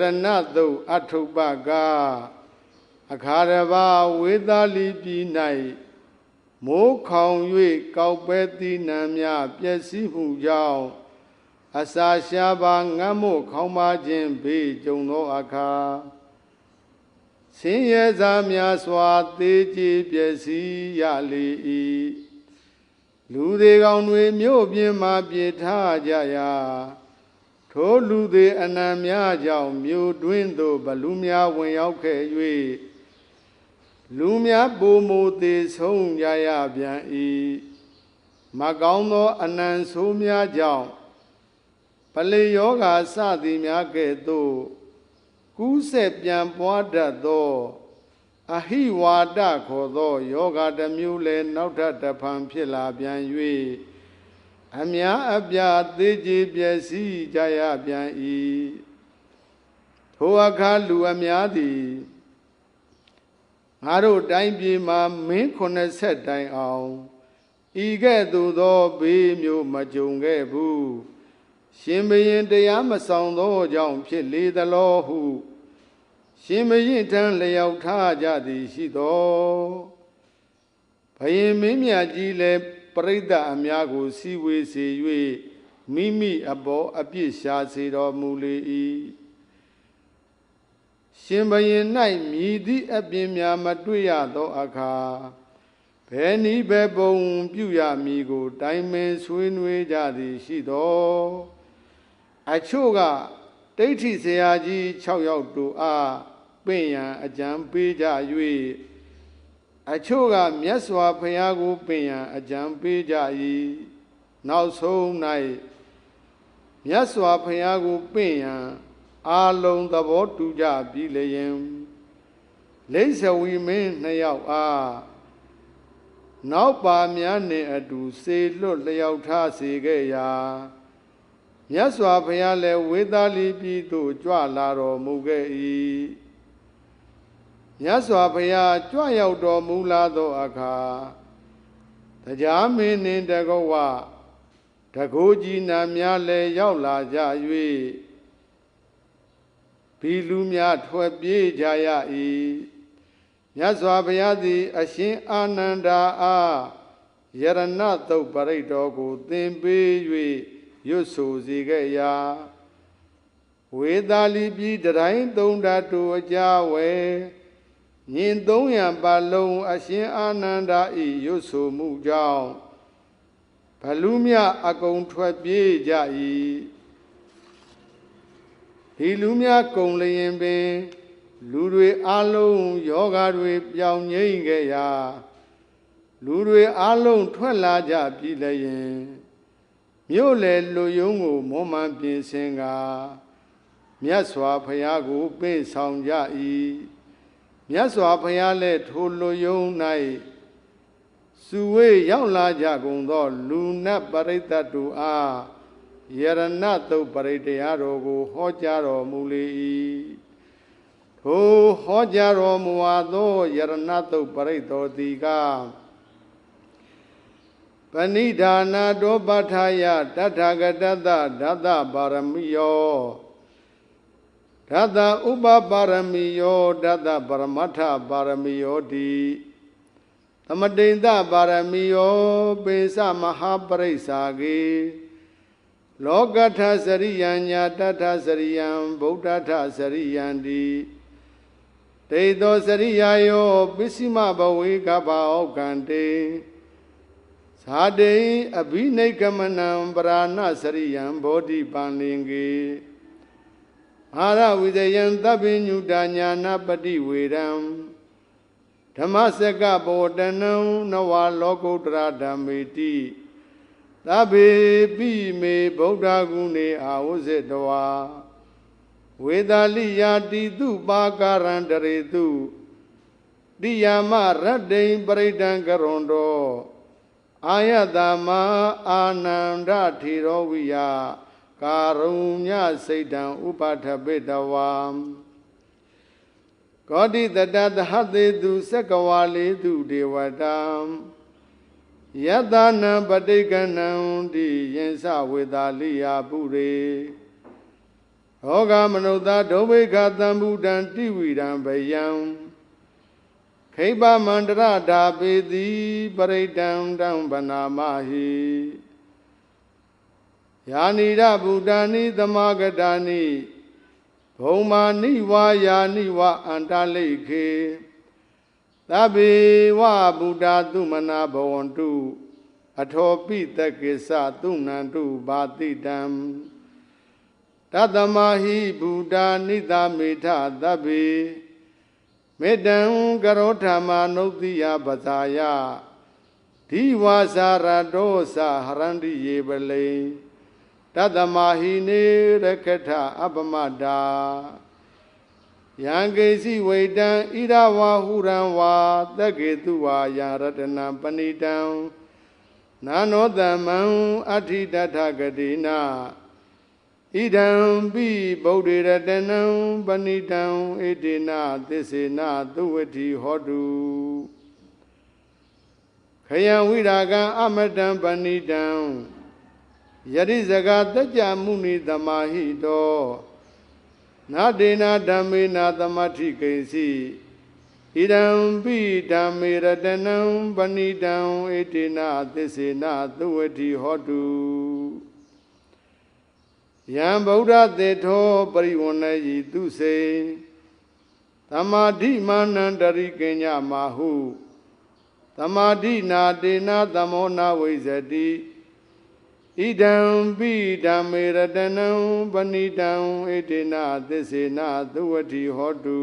ရဏတုတ်အထုပ္ပကအခါရဘာဝေသာလီပြည်၌မိုးခေါင်၍ကောက်ပဲသီးနှံများပျက်စီးမှုကြောင့်အစာရှားပါငတ်မို့ခေါင်းပါခြင်းဘေးကြုံသောအခါဆင်းရဲစားများစွာသေးကြည်ပျက်စီးရလေ၏လူတွေကောင်တွေမြို့ပြင်မှပြေထားကြရာ ထိုလူတွေအနံများကြောင့်မြို့တွင်းသို့ဘလူများဝင်ရောက်ခဲ့၍လူများပုံမူသေးဆုံးကြရပြန်၏မကောင်းသောအနံဆိုးများကြောင့်ပလေယောဂါစသည်များကဲ့သို့ကူးဆက်ပြန်ပွားတတ်သောအဟိဝါဒခေါ်သောယောဂတစ်မျိုးလည်းနောက်ထပ်တစ်ဖန်ဖြစ်လာပြန်၍ အများအပြားသေးကြီးပျက်စီးကြရပြန်၏ထိုအခါလူအများသည်ငါတို့တိုင်းပြည်မှာမင်း80တိုင်အောင်ဤကဲ့သို့သောဘေးမျိုးမကြုံခဲ့ဘူးရှင်ဘရင်တရားမဆောင်သောကြောင့်ဖြစ်လေသလောဟု ရှင်ဘရင်ထံလျောက်ထားကြသည်ရှိသောဘယင်မင်းမြတ်ကြီးလည်း ပရိသတ်အများကို စီဝေစေ၍မိမိအပေါ်အပြစ်ရှာစေတော်မူလေ၏ရှင်ဘရင်၌မြည်သည့်အပြင်းများမတွေ့ရသောအခါဘယ်နည်းပဲပုံပြုရမည်ကို တိုင်ပင်ဆွေးနွေးကြသည်ရှိသောအချို့ကဒိဋ္ဌိဆရာကြီး6ယောက်တို့အားပင့်ရန်အကြံပေးကြ၍ အချို့ကမြတ်စွာဘုရားကိုပင့်ရန်အကြံပေးကြ၏နောက်ဆုံး၌မြတ်စွာဘုရားကိုပင့်ရန်အာလုံးသဘောတူကြပြီလျင်လိမ့်စဝီမင်းနှစ်ယောက်အားနောက်ပါများနှင့်အတူစေလွတ်လျောက်ထားစေခဲ့ရာမြတ်စွာဘုရားလည်းဝေသာလီပြည်သို့ကြွလာတော်မူခဲ့၏ မြတ်စွာဘုရားကြွရောက်တော်မူလာသောအခါတရားမင်းနှင့်တကောဝတကိုးကြီးနာများလည်းရောက်လာကြ၍ဘီလူများထွက်ပြေးကြရ၏မြတ်စွာဘုရားသည် အရှင်အာနန္ဒာအားယရဏတုတ်ပရိတ်တော်ကို သင်ပေး၍ရွတ်ဆိုစေခဲ့ရာဝေသာလီပြည်တိုင်းသုံးဓာတူအကြဝဲ ညင်300ပါလုံးအရှင်အာနန္ဒာဤရွတ်ဆိုမှုကြောင့်ဘလူမြအကုန်ထွက်ပြေးကြ၏ဒီလူများကုံလျင်ပင် လူတွေအလုံးယောဂါတွေပြောင်းငိမ့်ခဲ့ရာလူတွေအလုံးထွက်လာကြပြီလျင်မြို့လေလူယုံကိုမောမှန်ပြင်ဆင်ကမြတ်စွာဘုရားကိုပေးဆောင်ကြ၏ မြတ်စွာဘုရားလည်းထိုလူယုံ၌စုဝေးရောက်လာကြကုန်သော လူနတ်ပရိသတ်တို့အားယရဏတုတ်ပရိတရားတော်ကို ဟောကြားတော်မူလေ၏ထိုဟောကြားတော်မူသောယရဏတုတ်ပရိတော်သည်ကပဏိဒါနာတောပဋ္ဌာယတထာဂတတဓာတပါရမီယော ဓာတဥပပါရမီယောဓာတပရမတ္ထပါရမီယောတိသမတိန်တပါရမီယောပိသမဟာပရိစ္ဆာကေလောကထစရိယံညာတထစရိယံဗုဒ္ဓထစရိယံတိတေသောစရိယာယောပစ္စည်းမဘဝေကဘာဩကံတေဇာတိအဘိနိကမနံပရာဏစရိယံဘောဓိပန္လင်ကေ အာရဝိဇယံသဗ္ဗညုတညာနာပတိဝေရံဓမ္မစကဘောတနံနဝလောကုတ္တရာဓမ္မေတိသဗ္ဗေပိမေဗုဒ္ဓဂုဏေအာဝဇ္ဇတဝါဝေဒာလိယာတိတုပါကာရံတရေတုတိယာမရတ္တိံပရိဒံကရွန်တောအာယတမအာနန္ဒထေရောဝိယ ကာရုညစိတ်တံဥပထပိတဝံကောတိတတသဟသေတုသက္ကဝါလေတုဒေဝတံယတနာပဋိကဏံတိယင်္စဝေသာလိယာပုရေရောဂမနုဿဒုဗိခသံဗုဒံတိဝိရံဗယံခိဗ္ဗမန္တရဓာပေတိပရိတံတံဗနာမဟိ ယာနိရဗုဒ္ဓာနိသမဂတာနိဘုံမာနိဝါယာနိဝအန္တလိခေသဗ္ဗေဝဗုဒ္ဓသုမနာဘဝန္တုအထောပိတကိစ္စသုဏန္တုဘာတိတံတတမဟိဗုဒ္ဓနိသမေထသဗ္ဗေမေတ္တံကရောဓမ္မာနုတ္တိယပဇာယဒီဝါစာရတောသဟရန္တိယေပလိ တတမဟိနေရကထအပမတာယံကေစီဝေတံဣရဝါဟုရံဝါတက္ကေတုဝါယာရတနံပဏိတံနာနောတမံအဋ္ဌိတထဂတိနာဣဒံပိဗုဒ္ဓေရတနံပဏိတံဣတိနာသစ္စေနာသုဝတိဟောတုခယံဝိရာကံအမတံပဏိတံ ယတိဇဂတကြမုနိသမာဟိတောနာဒေနာဓမ္မေနာသမထိကိဉ္စီဣဒံပိဓမ္မေရတနံပဏိတံဣတိနာသစ္စေနာသုဝတိဟောတုယံဗုဒ္ဓသေထောပရိဝဏ္ဏယိသူစေသမာဓိမာနန္တရိကညမာဟုသမာဓိနာတေနာသမောနာဝိဇတိ ဣဒံပိဓမ္မေရတနံပဏိတံဣတိနာသစ္စေနာသုဝတိဟောတု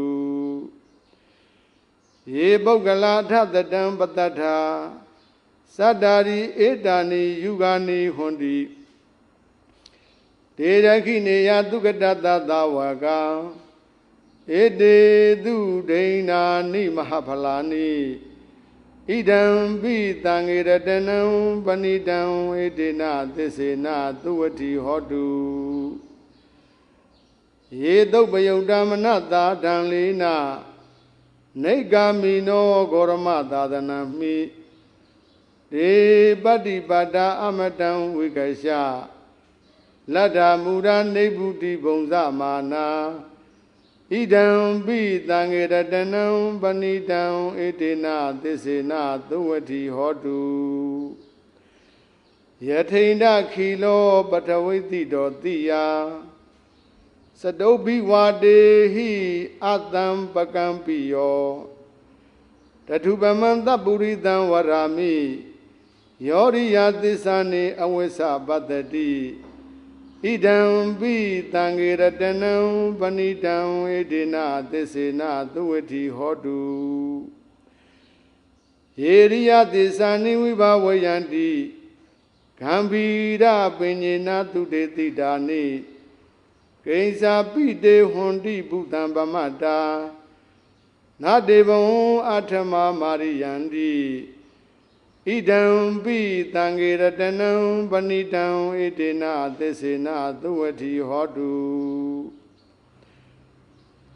ယေပုဂ္ဂလာထသတံပတ္တထာသတ္တာရိဧတာနိယုဂာနိဟွန်တိတေရခိနေယသုကတတသဝကဧတေသူဒိဏာနိမဟဖလာနိ ဣဒံပိတံငေရတနံပဏိတံဧတေနသစ္စေနသုဝတိဟောတုယေတုပယုတ်တမနတာတံလေးနာနေဂာမိနောဂောရမသာသနံမိဒေပတ္တိပါဒာအမတံဝိကရှလတ္တာမူရာနေဗုတိဘုံဇမာနာ ဣဒံပိတံငေရတနံပဏိတံဣတိနာသစ္စေနာသုဝတိဟောတုယထိန်ဒခီလောပထဝိတိတောတိယစတုဘိဝါတေဟိအတံပကံပိယောတထုပမံတပုရိတံဝရာမိယောရိယသစ္စာနေအဝိသပတ္တိ ဣဒံပိတံငေရတနံပဏိတံဣတိနာသစ္စေနာသုဝတိဟောတုယေရိယသစ္စာနိဝိဘဝယန္တိဂံဗီရပင်ညေနာတုတေတိတာနိကိဉ္စာပိတေဟွန်တိဘုတံဗမတာနာတေဘံအထမမာရိယန္တိ ဣဒံပိတံငေရတနံပဏိတံဣတေနသစ္စေနသုဝတိဟောတု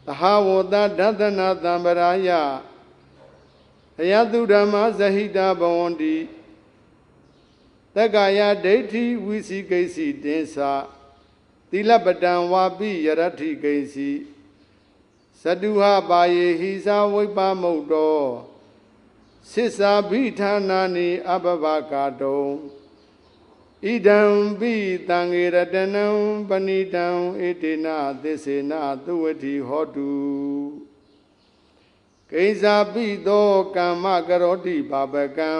သဟဝတဒသနာတံပရာယအယတုဓမ္မဇဟိတဘဝန္တိတက္ကာယဒိဋ္ဌိဝိစီကိစီတင်္စာသီလပတံဝါပိယရထိကိစီသတုဟပါယေဟိသာဝိပမုတ်တော သစ္စာဘိဌာနာနိအဘဘကာတုံဣဒံပိတံငေရတနံပဏိတံဣတိနာသစ္စေနာသုဝတိဟောတုကိဉ္စာပိသောကမ္မကရောတိပါပကံ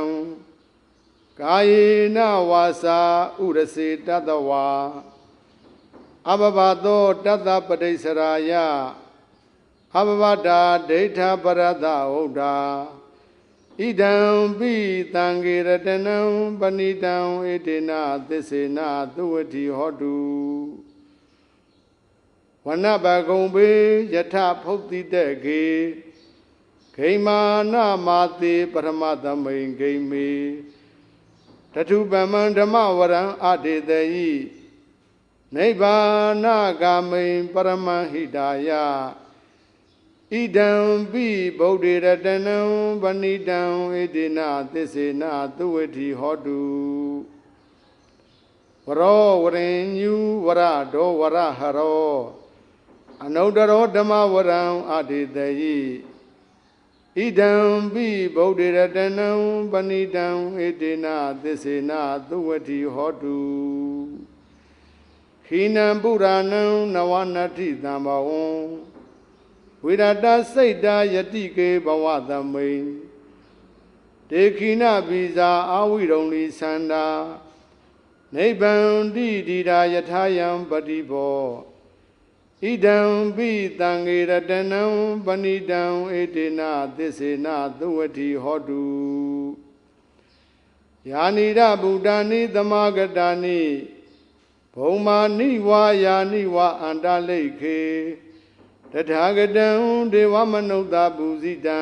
ကာယေနဝါစာဥရစေတတဝါအဘဘသောတတပတိစရာယအဘဘတာဒိဋ္ဌပရဒဟုတ်တာ ဣဒံပိတံဂေရတနံပဏိတံဣတိနာသစ္စေနာသုဝတိဟောတုဝနဘဂုံဘေယထဖုတ်တိတက်ကေဂိမာနမာတိပရမသမိန်ဂိမေတထုပမံဓမ္မဝရံအတေတယိနိဗ္ဗာနဂာမိန်ပရမဟိတာယ ဣဒံပိဗုဒ္ဓေရတနံပဏိတံဣတိနာသစ္စေနာသုဝတိဟောတုဝရောဝရင်ညူဝရဒောဝရဟရောအနုတ္တရောဓမ္မဝရံအတေတယိဣဒံပိဗုဒ္ဓရတနံပဏိတံဧတေနသစ္စေနသုဝတိဟောတုခိနံပုရာဏံနဝနတ္ထိတံဘဝံ ဝိရတစိတ်တာယတိကေဘဝသမိန်ဒေခိနဗီဇာအာဝိရုံလီသန္တာနိဗ္ဗံတိတိတာယထာယံပတိဘောဣဒံပိတံငေရတနံပဏိတံဧတေနသစ္စေနသုဝတိဟောတုယာနိရဗုဒ္ဓာနိသမာဂတာနိဘုံမာနိဝါယာနိဝါအန္တလိခေ တထာဂတံဒေဝမနုဿပူဇိတံ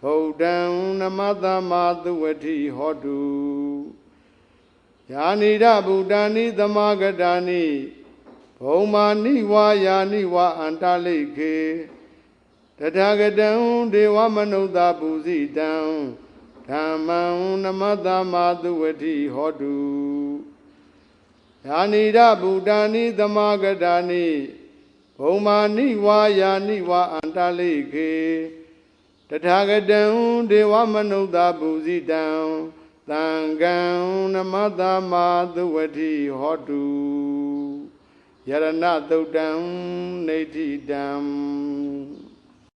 ဗုဒ္ဓံနမတမသုဝတိဟောတုယာနိရဗုဒ္ဓာနိသမာဂတာနိဘုံမာနိဝါယာနိဝါအန္တလိခေတထာဂတံဒေဝမနုဿပူဇိတံဓမ္မံနမတမသုဝတိဟောတုယာနိရဗုဒ္ဓာနိသမာဂတာနိ ဘုံမာနိဝါယာနိဝါအန္တလိခေတထာဂတံဒေဝမနုဿပူဇိတံသံဃံနမတမသုဝတိဟောတုယရဏသုတ်တံနေတိတံ